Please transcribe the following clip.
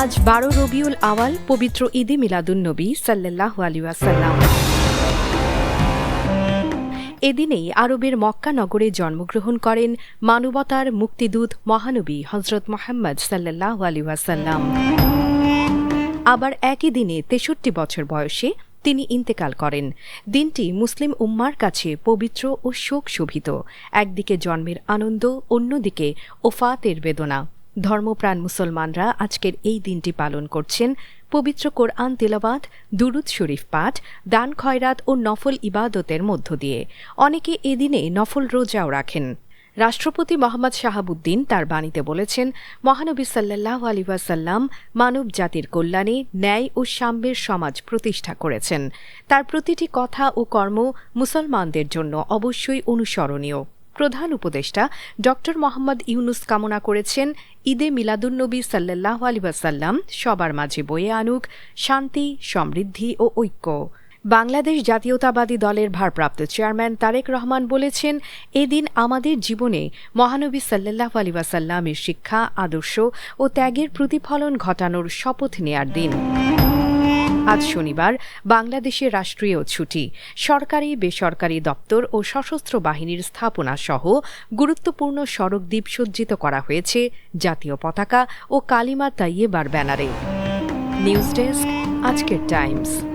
আজ বারো রবিউল আওয়াল, পবিত্র ঈদে মিলাদুন নবী সাল্লাহ আলিয়াসাল্লাম এদিনেই আরবের মক্কা নগরে জন্মগ্রহণ করেন মানবতার মুক্তিদূত মহানবী হজরত মোহাম্মদ সাল্লাহ আলিয়াসাল্লাম আবার একই দিনে তেষট্টি বছর বয়সে তিনি ইন্তেকাল করেন। দিনটি মুসলিম উম্মার কাছে পবিত্র ও শোক শোভিত একদিকে জন্মের আনন্দ, অন্যদিকে ওফাতের বেদনা। ধর্মপ্রাণ মুসলমানরা আজকের এই দিনটি পালন করছেন পবিত্র কোরআন তেলাবাত দুরুদ শরীফ পাঠ, দান খয়রাত ও নফল ইবাদতের মধ্য দিয়ে। অনেকে এদিনে নফল রোজাও রাখেন। রাষ্ট্রপতি মোহাম্মদ শাহাবুদ্দিন তার বাণীতে বলেছেন, মহানবী সাল্লাহ আলিবাসাল্লাম মানব জাতির কল্যাণে ন্যায় ও সাম্যের সমাজ প্রতিষ্ঠা করেছেন। তার প্রতিটি কথা ও কর্ম মুসলমানদের জন্য অবশ্যই অনুসরণীয়। প্রধান উপদেষ্টা ড মোহাম্মদ ইউনুস কামনা করেছেন, ঈদে মিলাদুন্নবী সাল্লাহ আলিবাসাল্লাম সবার মাঝে বয়ে আনুক শান্তি, সমৃদ্ধি ও ঐক্য। বাংলাদেশ জাতীয়তাবাদী দলের ভারপ্রাপ্ত চেয়ারম্যান তারেক রহমান বলেছেন, এদিন আমাদের জীবনে মহানবী সাল্লাহ আলিবাসাল্লামের শিক্ষা, আদর্শ ও ত্যাগের প্রতিফলন ঘটানোর শপথ নেয়ার দিন। আজ শনিবার বাংলাদেশে রাষ্ট্রীয় ছুটি। সরকারি, বেসরকারি দপ্তর ও সশস্ত্র বাহিনীর স্থাপনা সহ গুরুত্বপূর্ণ সড়ক দ্বীপ সজ্জিত করা হয়েছে জাতীয় পতাকা ও কালিমা তাইয়েবার ব্যানারে। নিউজ ডেস্ক, আজকের টাইমস।